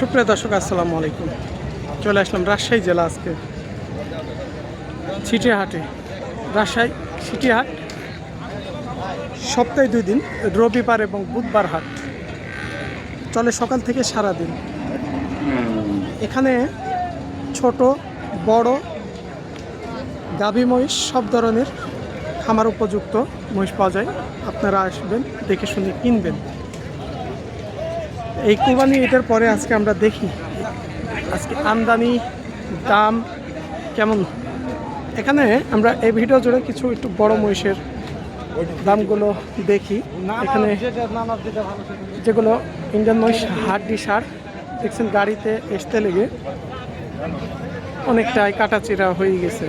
সুপ্রিয় দর্শক, আসসালামু আলাইকুম। চলে আসলাম রাজশাহী জেলা আজকে। সিটিহাটে রাজশাহী সিটিহাট সপ্তাহে দুই দিন, রবিবার এবং বুধবার হাট। চলে সকাল থেকে সারা দিন এখানে ছোট, বড়, গাভী মহিষ সব ধরনের খামার উপযুক্ত মহিষ পাওয়া যায়। আপনারা আসবেন, দেখে শুনে কিনবেন। এই কুরবানি ঈদের পরে আজকে আমরা দেখি আজকে আমদানি দাম কেমন। এখানে আমরা এই ভিডিও জুড়ে কিছু একটু বড় মহিষের দামগুলো দেখি। এখানে যেগুলো ইন্ডিয়ান মহিষ হাড্ডি সার, দেখছেন গাড়িতে আসতে লেগে অনেকটাই কাটাচিরা হয়ে গেছে।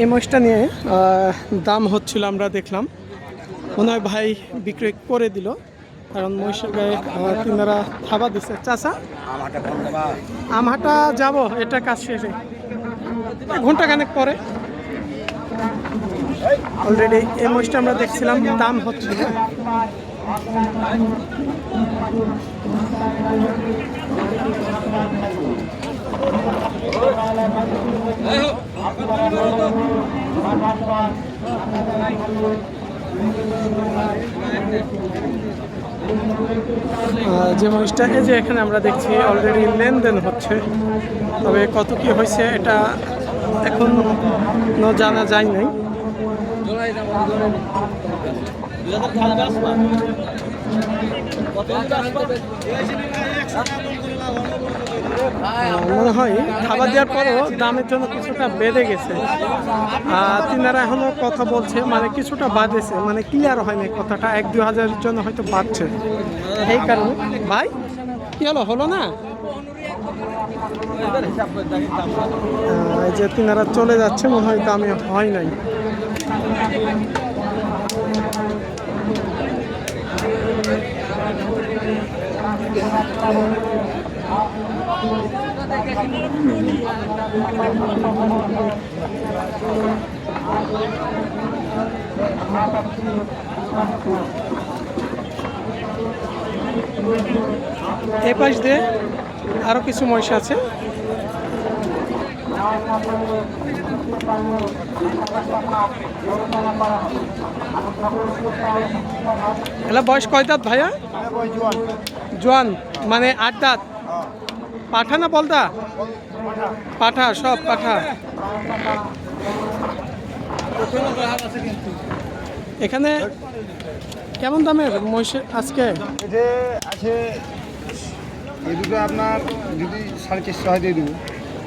এই নিয়ে দাম হচ্ছিল আমরা দেখলাম। হয় ভাই বিক্রয় করে দিল কারণ মহিষের গায়ে তিনারা থাবা দিছে। চাচা আমহাটা যাব এটা কাজ শেষে। ঘণ্টা খানেক পরে। অলরেডি এই মহিষটা আমরা দেখছিলাম দাম হচ্ছিল। আহ, যে মহিষটা এই যে এখানে আমরা দেখছি অলরেডি লেনদেন হচ্ছে, তবে কত কি হয়েছে এটা এখন জানা যায় নাই। মনে হয় খাবার দেওয়ার পরও দামের জন্য কিছুটা বেড়ে গেছে। আর তিনারা এখনও কথা বলছে মানে কিছুটা বাড়েছে মানে ক্লিয়ার হয়নি কথাটা, এক দু হাজারের জন্য হয়তো বাড়ছে। এই কারণে। ভাই, কি হলো হলো না? এই যে তিনারা চলে যাচ্ছে, মনে হয় দামে হয় নাই। এ পাশ দিয়ে আরও কিছু মহিষ আছে। এলা বয়স কয় দাঁত ভাইয়া? জোয়ান মানে আট দাঁত পাঠা না বলদা পাঠা সব পাঠা। এখানে কেমন দামের মহিষের আজকে? আছে এই দুটো আপনার যদি সাড়ে চারশো হয় দিয়ে দেবো।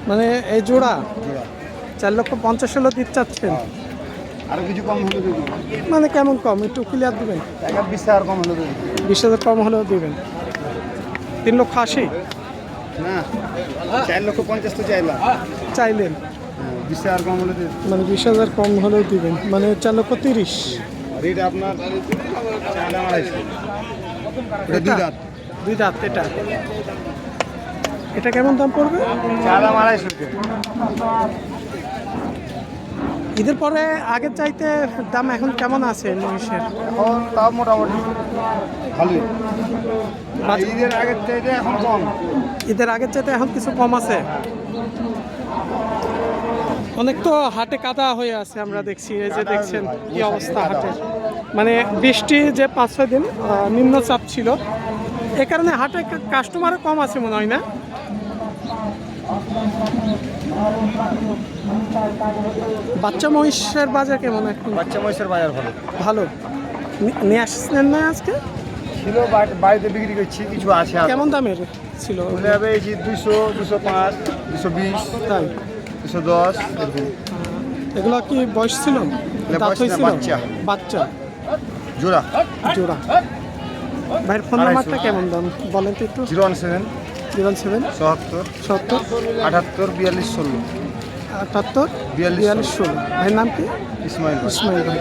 মানে এই জোড়া? জোড়া। চার লক্ষ পঞ্চাশ হলো দিতে চাচ্ছেন। আরও কিছু কম হলে দিয়ে দেবো। মানে কেমন কম? একটু ক্লিয়ার দিবেন। বিশ হাজার কম হলে দিয়ে দেবো। বিশ হাজার কম হলেও দিবেন। তিন লক্ষ আশি? না চার লক্ষ পঞ্চাশ তো চাইলাম। চাইলেন? হ্যাঁ, বিশ টাকার কম হলে মানে বিশ হাজার কম হলেও দিবেন। মানে চার লক্ষ তিরিশ? আপনার দুই দাঁত। দুই দাঁত এটা। এটা কেমন দাম পড়বে? চার দাম আড়াইশো। ঈদের পরে আগের চাইতে দাম এখন কেমন আছে মহিষের? এখন তাও মোটামুটি ভালোই। বাজ- ঈদের আগের চাইতে এখন কম। ঈদের আগের চাইতে এখন কিছু কম আছে। অনেক তো হাটে কাদা হয়ে আছে আমরা দেখছি। এই যে দেখছেন কি অবস্থা হাটের মানে বৃষ্টি যে পাঁচ ছয় দিন নিম্নচাপ ছিল। এ কারণে হাটে কাস্টমারও কম আছে মনে হয় না? বাচ্চা মহিষের বাজার কেমন এখন? বাচ্চা মহিষের বাজার ভালো। ভালো। নিয়ে আসছেন না আজকে? ছিল বাড়িতে বিক্রি করছি কিছু আছে কেমন দামের ছিল? বলে যাবে এই যে দুশো দুশো পাঁচ দুশো বিশ তাই? দুশো দশ এগুলো কি বয়স ছিল? বাচ্চা। বাচ্চা? জোড়া। জোড়া। ভাইয়ের ফোন নাম্বারটা কেমন দাম? বলেন তো একটু। Zero one seven. Zero seven. চুয়াত্তর। সত্তর আটাত্তর বিয়াল্লিশ ষোলো। আটাত্তর বিয়াল্লিশ বিয়াল্লিশ ষোলো। ভাইয়ের নাম কি? ইসমাইল ইসমাইল ভাই।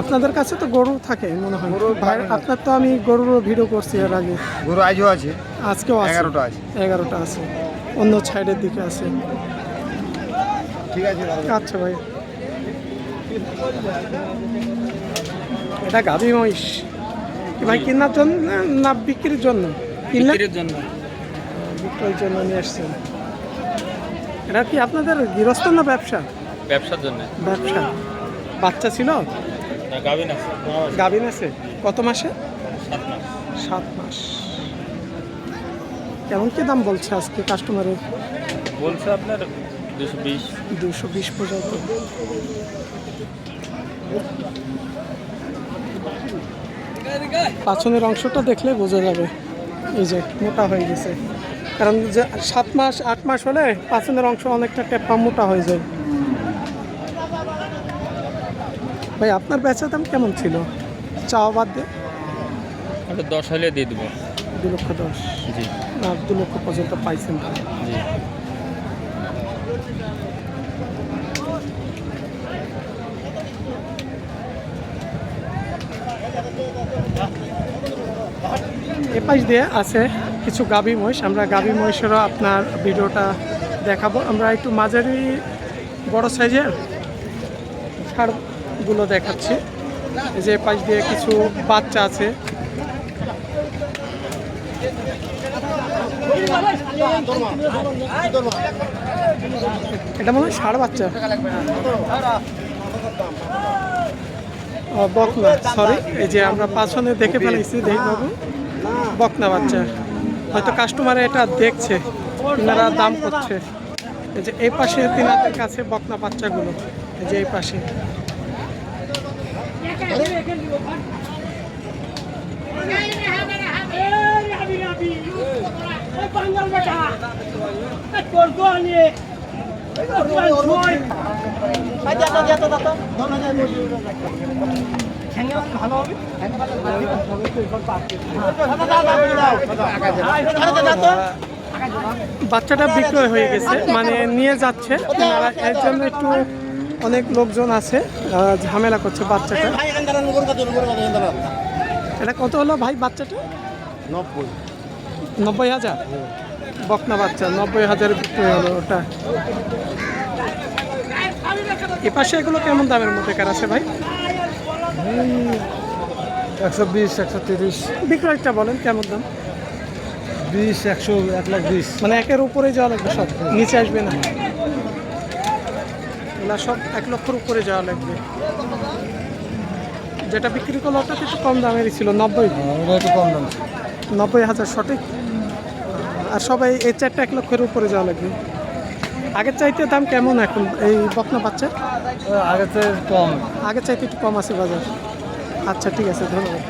আপনাদের কাছে তো গরু থাকে মনে হয় গরু ভাই আপনার তো আমি গরুরও ভিডিও করছি এর আগে। গরু আজও আছে? আজকেও আছে। এগারোটা আছে। এগারোটা আছে। অন্য সাইডের দিকে আছে। ঠিক আছে আচ্ছা ভাই। এটা গাভী মহিষ। ভাই কেনার জন্য না বিক্রির জন্য? বিক্রির জন্য। বিক্রির জন্য নিয়ে আসছেন। এটা কি আপনাদের গৃহস্থ না ব্যবসা? ব্যবসার জন্য। ব্যবসা। বাচ্চা ছিল? গাভিন আছে। কত মাসে? সাত মাস। কেমন কি দাম বলছে আজকে কাস্টমারের বলছে আপনার দুশো বিশ। দুশো বিশ পর্যন্ত। পাছনের অংশটা দেখলে বোঝা যাবে। এই যে মোটা হয়ে গেছে। কারণ যে সাত মাস আট মাস হলে পাছনের অংশ অনেকটা টেপা মোটা হয়ে যায়। ভাই আপনার বেচা দাম কেমন ছিল? চাওয়া বাদ দিয়ে? ওটা দশ হলে দিয়ে দেবো। দু লক্ষ দশ। জি। না দু লক্ষ পর্যন্ত পাইছেন জি। এ পাশ দিয়ে আছে কিছু গাভী মহিষ। আমরা গাভী মহিষেরও আপনার ভিডিওটা দেখাবো। আমরা একটু মাঝারি বড় সাইজের ছাড়গুলো দেখাচ্ছি। এই যে পাশ দিয়ে কিছু বাচ্চা আছে। এটা মনে হয় ষাড় বাচ্চা। বকনা সরি এই যে আমরা পাছনে দেখে ফেলেছি দেখি বাবু বকনা বাচ্চা। হয়তো কাস্টমার এটা দেখছে তিনারা দাম করছে। এই যে এই পাশে তিনাদের কাছে বকনা বাচ্চাগুলো। এই যে এই পাশে। বাচ্চাটা বিক্রয় হয়ে গেছে মানে নিয়ে যাচ্ছে। এর জন্য একটু অনেক লোকজন আছে ঝামেলা করছে বাচ্চাটা। এটা কত হলো ভাই বাচ্চাটা? নব্বই। নব্বই হাজার? বকনা বাচ্চা নব্বই হাজার হলো ওটা। এ পাশে এগুলো কেমন দামের মধ্যে কার আছে ভাই? একশো বিশ একশো তিরিশ। বিক্রয়টা বলেন কেমন দাম? বিশ একশো এক লাখ বিশ। মানে একের উপরে যাওয়া লাগবে সব নিচে আসবে না? না সব এক লক্ষর উপরে যাওয়া লাগবে। যেটা বিক্রি করল ওটা একটু কম দামেরই ছিল নব্বই। একটু কম দাম নব্বই হাজার সঠিক? আর সবাই এই চারটা এক লক্ষের উপরে যাওয়া লাগবে। আগের চাইতে দাম কেমন এখন এই বকনা পাচ্ছে আগের চাইতে কম। আগের চাইতে একটু কম আছে বাজার। আচ্ছা ঠিক আছে ধন্যবাদ।